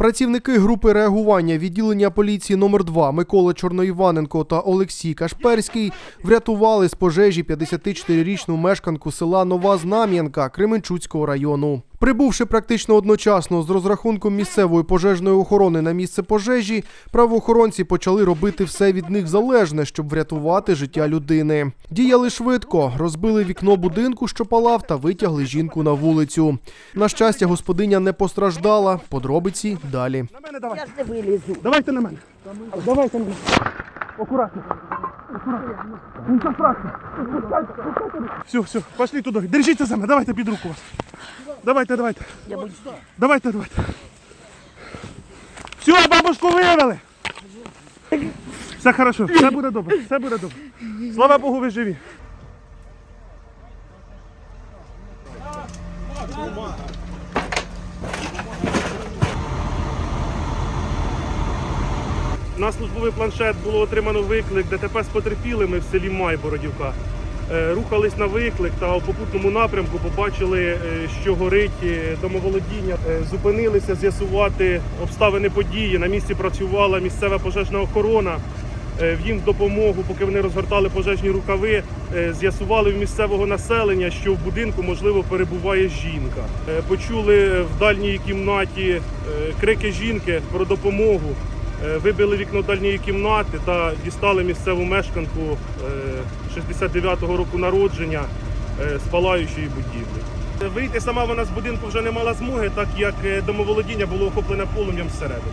Працівники групи реагування відділення поліції номер 2 Микола Чорноїваненко та Олексій Кашперський врятували з пожежі 54-річну мешканку села Нова Знам'янка Кременчуцького району. Прибувши практично одночасно з розрахунком місцевої пожежної охорони на місце пожежі, правоохоронці почали робити все від них залежне, щоб врятувати життя людини. Діяли швидко, розбили вікно будинку, що палав, та витягли жінку на вулицю. На щастя, господиня не постраждала. Подробиці далі. На мене давай. Я ж не вилізу. Давайте на мене. Давайте на мене. Ну, акуратно. Все, все, пошли туди. Держіться за мене, давайте під руку вас. Давайте, давайте. Давайте, давайте. Все, бабушку вивели. Все хорошо, все буде добре, все буде добре. Слава Богу, ви живі. На службовий планшет було отримано виклик ДТП з потерпілими в селі Майбородівка. Е, Рухались на виклик та у попутному напрямку побачили, е, що горить е, домоволодіння. Зупинилися з'ясувати обставини події. На місці працювала місцева пожежна охорона. В їм в допомогу, поки вони розгортали пожежні рукави, з'ясували в місцевого населення, що в будинку можливо перебуває жінка. Почули в дальній кімнаті крики жінки про допомогу. Е, Вибили вікно дальньої кімнати та дістали місцеву мешканку е, 69-го року народження е, з палаючої будівлі. Е, Вийти сама вона з будинку вже не мала змоги, так як е, домоволодіння було охоплене полум'ям зсередини.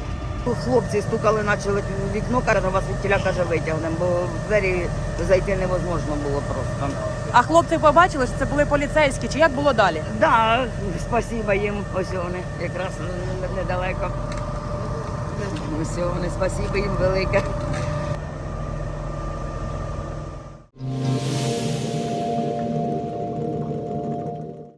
Хлопці стукали, почали вікно, каже, вас від тіля каже, витягнемо, бо в двері зайти невозможно було просто. А хлопці побачили, що це були поліцейські, чи як було далі? Да, спасіба їм, ось вони, якраз недалеко. Ось вони, спасибо їм велике.